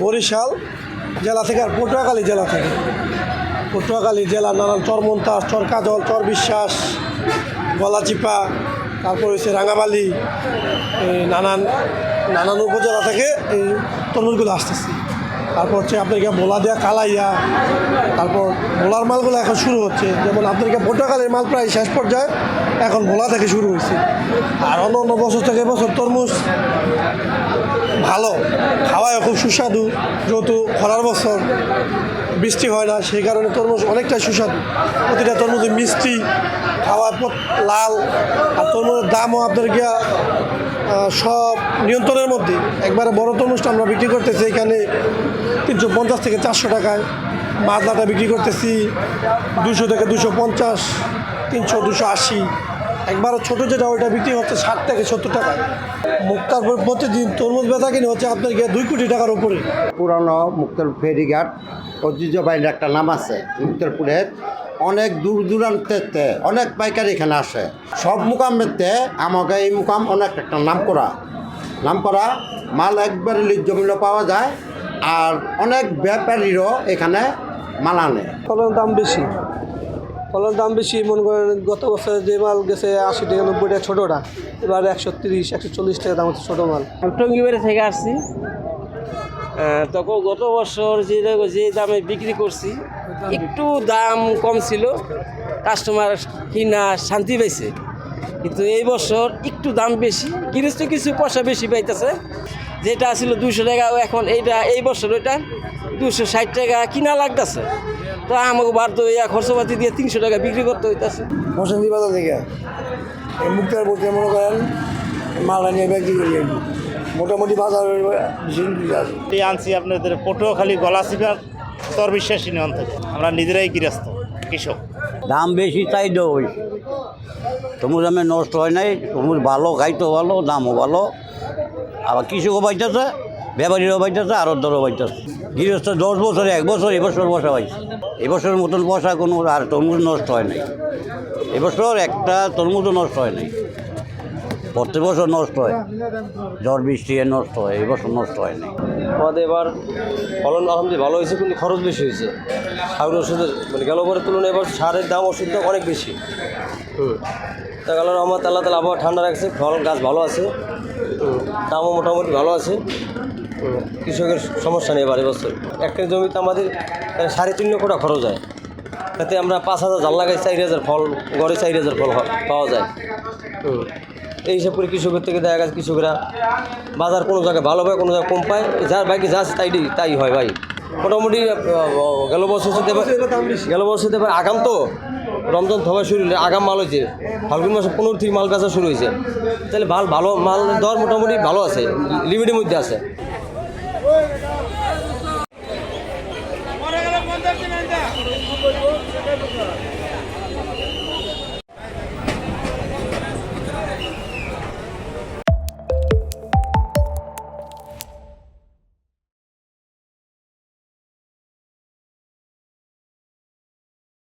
বরিশাল জেলা থেকে আর পটুয়াখালী জেলা থেকে। পটুয়াখালী জেলা নানান চরমন্তাস চর কাজল চর বিশ্বাস গলাচিপা তারপর হচ্ছে রাঙাবালি নানান নানান উপজেলা থেকে এই তরমুজগুলো আসতেছে। তারপর হচ্ছে আপনাকে ভোলা দেওয়া কালাইয়া, তারপর ভোলার মালগুলো এখন শুরু হচ্ছে। যেমন আপনাকে পটুয়াখালীর মাল প্রায় শেষ পর্যায়ে এখন ভোলা থেকে শুরু হয়েছে। আর অন্য অন্য বছর থেকে বছর তরমুজ ভালো খাওয়ায় খুব সুস্বাদু, যেহেতু খরার বছর বৃষ্টি হয় না, সেই কারণে তরমুজ অনেকটাই সুস্বাদু। প্রতিটা তরমুজে মিষ্টি খাওয়ার পর লাল, আর তরমুজের দামও আপনার গিয়া সব নিয়ন্ত্রণের মধ্যে। একবারে বড় তরমুজটা আমরা বিক্রি করতেছি এখানে তিনশো পঞ্চাশ থেকে চারশো টাকায়। মাদলাটা বিক্রি করতেছি দুশো থেকে দুশো পঞ্চাশ, তিনশো দুশো আশি। একবারে ছোটো যেটা, ওইটা বিক্রি হচ্ছে ষাট থেকে সত্তর টাকায়। মুক্তার প্রতিদিন তরমুজ বেচা কিনে হচ্ছে আপনার গিয়ে দুই কোটি টাকার উপরে। পুরানো মুক্তর ফেরিঘাট ঐতিহ্যবাহীর একটা নাম আছে মুক্তরপুরের অনেক দূর দূরান্তেতে অনেক পাইকারি এখানে আসে। সব মুকামেতে আমাকে এই মুকাম অনেক একটা নাম করা নাম করা মাল একবারে লিজ্জমূল্য পাওয়া যায়। আর অনেক ব্যাপারীরও এখানে মাল আনে। ফলের দাম বেশি। ফলের দাম বেশি মনে করেন গত বছর যে মাল গেছে আশি টাকা নব্বই টাকা ছোটোটা এবার একশো তিরিশ একশো চল্লিশ টাকা দাম হচ্ছে ছোটো মাল। আমি টঙ্গিবাড়ি থেকে আসছি। তখন গত বছর যে যে দামে বিক্রি করছি একটু দাম কম ছিল কাস্টমার কিনা শান্তি পাইছে। কিন্তু এই বছর একটু দাম বেশি কিনেছ তো কিছু পয়সা বেশি পাইতেছে। যেটা ছিল দুশো টাকা এখন এইটা এই বছর ওইটা দুশো ষাট টাকা কিনা লাগতেছে। তো আমাকে বাড়তো হইয়া খরচপাতি দিয়ে তিনশো টাকা বিক্রি করতে হইতেছে। বসন্তী বাজার থেকে এই মুক্তার পড়তে মনে করেন মাল নিয়ে বিক্রি করি মোটামুটি বাজার আনছি আপনাদের পটুয়াখালী গলাচিপার স্তর বিশ্বাস ইউনিয়ন থেকে। আমরা নিজেরাই গৃহস্থ কৃষক। দাম বেশি চাহিদাও বেশি তরমুজ আমি নষ্ট হয় নাই তরমুজ ভালো খাইতো ভালো দামও ভালো। আবার কৃষকও পাইতেছে ব্যাপারীরাও পাইতেছে আরও দরও পাইতেছে গৃহস্থ দশ বছরে এক বছর এবছর বসা পাইছে এবছরের মতন বসা কোনো আর তরমুজ নষ্ট হয় নাই। এবছর একটা তরমুজও নষ্ট হয় নাই। প্রত্যেক বছর নষ্ট হয়। ঝড় বৃষ্টি এ নষ্ট হয় এবছর নষ্ট হয় নাই। আমাদের এবার ফলন আলহামদুলিল্লাহ ভালো হয়েছে কিন্তু খরচ বেশি হয়েছে। সার ওষুধের মানে গেল পরের তুলনায় এবার সারের দাম ওষুধ অনেক বেশি। হুম। তা গেল রহমত আল্লাহ তালা আবহাওয়া ঠান্ডা রাখছে ফল গাছ ভালো আছে। দামও মোটামুটি ভালো আছে। কৃষকের সমস্যা নেই এবার বছর। একটা জমিতে আমাদের সাড়ে তিন লক্ষ টাকা খরচ হয়। তাতে আমরা পাঁচ হাজার জাল লাগাই চার হাজার ফল গড়ে চার হাজার ফল হয়- পাওয়া যায়। এই হিসাব করে কৃষকের থেকে দেখা গেছে কৃষকরা বাজার কোনো জায়গায় ভালো পায় কোনো জায়গায় কম পায়। যার বাইকে যা আছে তাই তাই হয় ভাই। মোটামুটি গেল বছর গেল বছর আগাম তো। রমজান ধোয়া শুরু হলে আগাম মাল হয়েছে ফাল্গুন মাসে পনেরো থেকে মাল বেচা শুরু হয়েছে তাহলে মাল ভালো মাল দর মোটামুটি ভালো আছে লিমিটের মধ্যে আছে